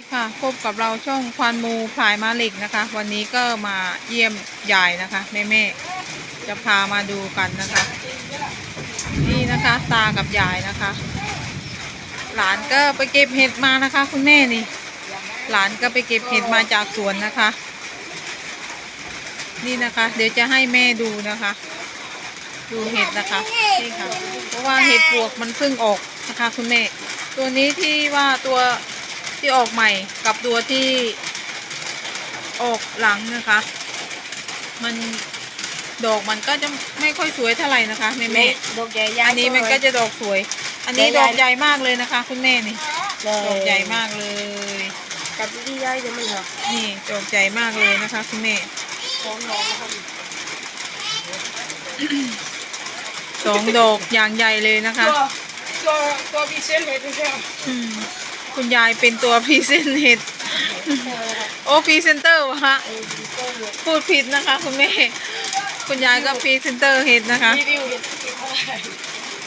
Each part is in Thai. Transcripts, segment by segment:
สวัสดีค่ะพบกับเราช่องควานมูพลายมาเหล็กนะคะ วันนี้ก็มาเยี่ยมยายนะคะแม่แม่จะพามาดูกันนะคะ นี่นะคะตากับยายนะคะ หลานก็ไปเก็บเห็ดมานะคะ คุณแม่นี่ หลานก็ไปเก็บเห็ดมาจากสวนนะคะ นี่นะคะ เดี๋ยวจะให้แม่ดูนะคะ ดูเห็ดนะคะนี่ค่ะเพราะว่าเห็ดปวกมันเพิ่งออกนะคะ คุณแม่ ตัวนี้ที่ว่าตัว ที่ออกใหม่กับตัวที่ออกหลังนะคะ มันดอกมันก็จะไม่ค่อยสวยเท่าไหร่นะคะแม่แม่ดอกใหญ่ยาอันนี้มันก็จะดอกสวย อันนี้ใหญ่ๆดอกใหญ่มากเลยนะคะ คุณแม่นี่ดอกใหญ่มากเลยกับที่ใหญ่จะไม่เหรอนี่ดอกใหญ่มากเลยนะคะคุณแม่ของน้องนะครับสองดอกอย่างใหญ่เลยนะคะตัวตัวตัวพิเศษเลยพี่เจ้าอืม คุณยายเป็นตัวพรีเซนเห็ดโอ้พรีเซนเตอร์วะฮะไอ้พิเศษเลยพูดผิดนะคะคุณแม่ คุณยายก็พรีเซนเตอร์เห็ดนะคะ รีวิวเห็ดเก็บเท่าไหร่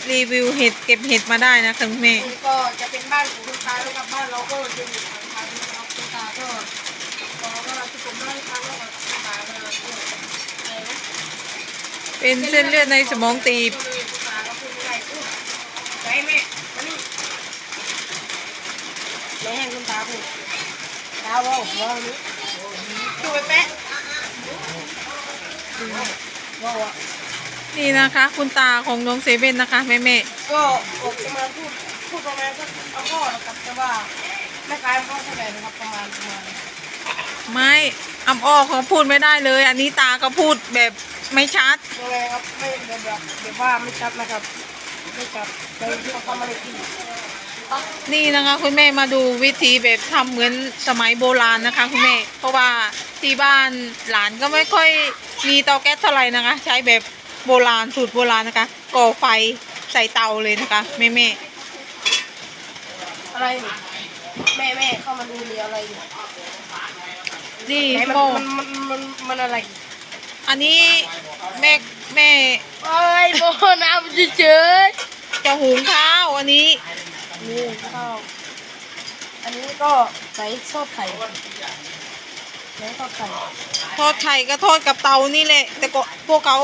รีวิวเห็ดเก็บเห็ดมาได้นะคะคุณแม่ นี่ก็จะเป็นบ้านของคุณตาแล้วกับบ้านเราก็จะอยู่ทางทางนะครับคุณตาก็ก็เวลาที่ผมเล่าให้ฟังว่าคุณตาเวลาที่อะไรนะเป็นเส้นเลือดในสมองตีบ ก็เลยคุณตาก็พูดไม่ได้พูดไหนแม่มานี่แม่ ให้คุณตาพูดตาว่าว่านี้ดูไปแป๊ะว่าว่านี่นะคะ คุณตาของน้องเซเว่นนะคะแม่แม่ก็ออกจะมาพูดพูดประมาณสักเอาพ่อนะครับแต่ว่าไม่คล้ายพ่อเท่าไหร่นะครับประมาณประมาณไม่อำอ้อเขาพูดไม่ได้เลย อันนี้ตาก็พูดแบบไม่ชัดยังไงครับไม่แบบแบบแบบว่าไม่ชัดนะครับไม่ชัดเลยเขาทำอะไรกิน นี่นะคะคุณแม่มาดูวิธีแบบทำเหมือนสมัยโบราณนะคะคุณแม่ เพราะว่าที่บ้านหลานก็ไม่ค่อยมีเตาแก๊สเท่าไหร่นะคะ ใช้แบบโบราณสูตรโบราณนะคะก่อไฟใส่เตาเลยนะคะแม่แม่อะไรนี่แม่แม่เข้ามาดูเรียอะไรอยู่ๆนี่ไหนมันโม่มันมันมันมันอะไร อันนี้แม่แม่โอ้ยโบน้ำเฉยจะหุงข้าวอันนี้ๆ นี่ข้าว อันนี้ก็ใส่ซอสไข่ใส่ซอสไข่ทอดไข่ก็ทอดกับเตานี่แหละ แต่ก็พวกเขา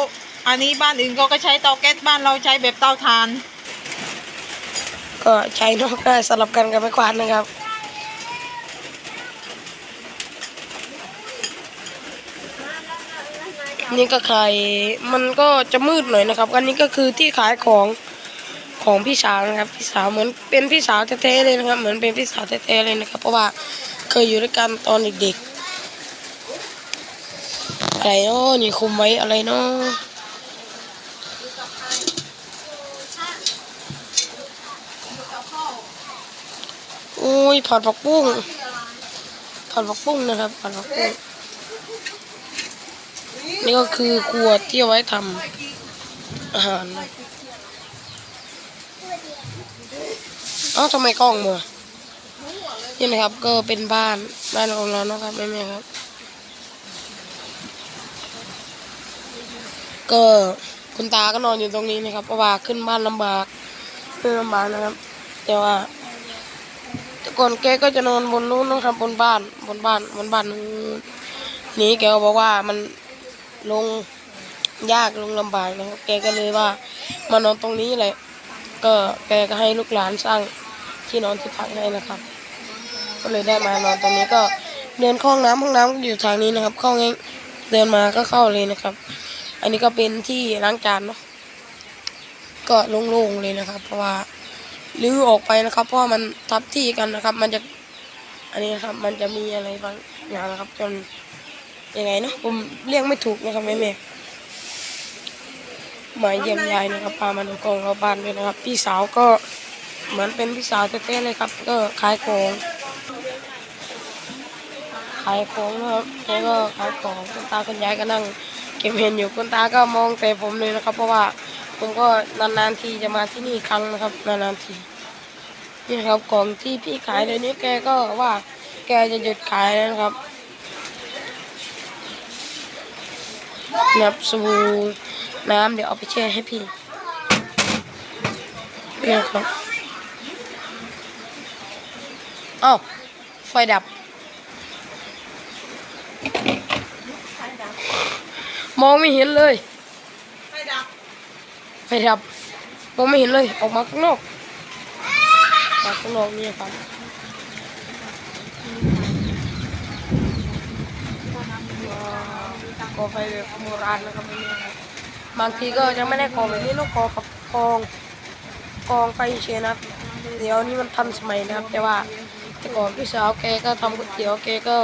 อันนี้บ้านอื่นเขาก็ใช้เตาแก๊สบ้านเราใช้แบบเตาถ่าน ก็ใช้นอกก็สลับกันกับไม้กวาดนะครับ นี่ก็ขายมันก็จะมืดหน่อยนะครับ อันนี้ก็คือที่ขายของ ของพี่สาวนะครับ พี่สาวเหมือนเป็นพี่สาวแท้ๆเลยนะครับ เหมือนเป็นพี่สาวแท้ๆเลยนะครับ เพราะว่าเคยอยู่ด้วยกันตอนเด็กๆ อะไรเนาะนี่คุมไว้อะไรเนาะอุ้ยผัดผักบุ้งผัดผักบุ้งนะครับผัดผักบุ้งนี่ก็คือขวดที่เอาไว้ทำอาหารนะ อ้าทำไมกล้องมัวนี่นะครับ ก็เป็นบ้านบ้านของเรานะครับแม่ๆครับ ก็คุณตาก็นอนอยู่ตรงนี้นะครับเพราะว่าขึ้นบ้านลำบากขึ้นลำบากนะครับ แต่ว่าแต่ก่อนแกก็จะนอนบนนู้นนะครับ บนบ้านบนบ้านบนบ้านนู้นนี้แกก็บอกว่ามันลงยากลงลำบากนะครับ แกก็เลยว่ามานอนตรงนี้แหละ ก็แกก็ให้ลูกหลานสร้าง ที่นอนที่พักให้นะครับ ก็เลยได้มานอนตรงนี้ก็เดินเข้าห้องน้ำห้องน้ำก็อยู่ทางนี้นะครับเข้าง่ายเดินมาก็เข้าเลยนะครับ อันนี้ก็เป็นที่ล้างจานเนาะก็โล่งๆเลยนะครับ เพราะว่าลื้อออกไปนะครับ เพราะมันทับที่กันนะครับ มันจะอันนี้นะครับ มันจะมีอะไรบางอย่างนะครับ จนยังไงเนาะผมเรียกไม่ถูกนะครับแม่แม่มาเยี่ยมยายนะครับพามาดูกองเราบ้านด้วยนะครับ พี่สาวก็ เหมือนเป็นพี่สาวแท้ๆเลยครับ ก็ขายของขายของนะครับแกก็ขายของคุณตาคุณยายก็นั่งเก็บเห็นอยู่คุณตาก็มองแต่ผมเลยนะครับ เพราะว่าผมก็นานๆทีจะมาที่นี่ครั้งนะครับนานๆทีนี่ครับของที่พี่ขายเดี๋ยวนี้แกก็ว่าแกจะหยุดขายแล้วนะครับนะครับสบู่น้ำเดี๋ยวเอาไปแช่ให้พี่เนี่ยครับ อ้าไฟดับ มองไม่เห็นเลย ไฟดับ ไฟดับ มองไม่เห็นเลย ออกมาข้างนอกออกข้างนอกนี่ครับก่อไฟแบบโบราณนะครับนี่นะครับบางทีก็จะไม่ได้ก่อแบบนี้ต้องก่อกับกองกองไฟเชยนะครับ เดี๋ยวนี้มันทันสมัยนะครับ แต่ว่า แต่ก่อนพี่สาวแกก็ทำก๋วยเตี๋ยวแกก็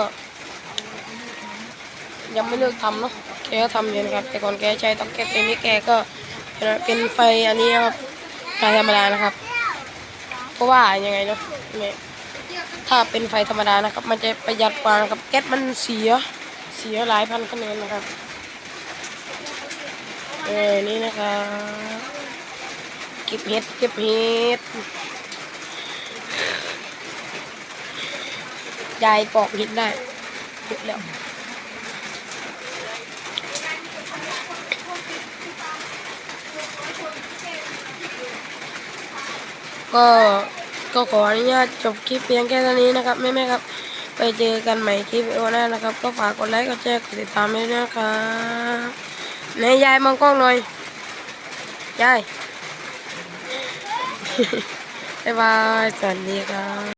ยังไม่เลิกทำเนาะแกก็ทำอยู่นะครับ แต่ก่อนแกใช้เตาแก๊สเป็นนี่แกก็เป็นไฟอันนี้นะครับไฟธรรมดานะครับ เพราะว่ายังไงเนาะถ้าเป็นไฟธรรมดานะครับ มันจะประหยัดกว่านะครับแก๊สมันเสียเสียหลายพันคะแนนนะครับเออนี่นะครับเก็บเห็ดเก็บเห็ด ยายปอกเห็ดได้เก็บแล้วก็ก็ขออนุญาตจบคลิปเพียงแค่เท่านี้นะครับแม่ๆครับ ไปเจอกันใหม่คลิปวิดีโอหน้านะครับ ก็ฝากกดไลค์กดแชร์กดติดตามด้วยนะครับไหนยายมองกล้องหน่อยยายบ๊ายบายสวัสดีครับ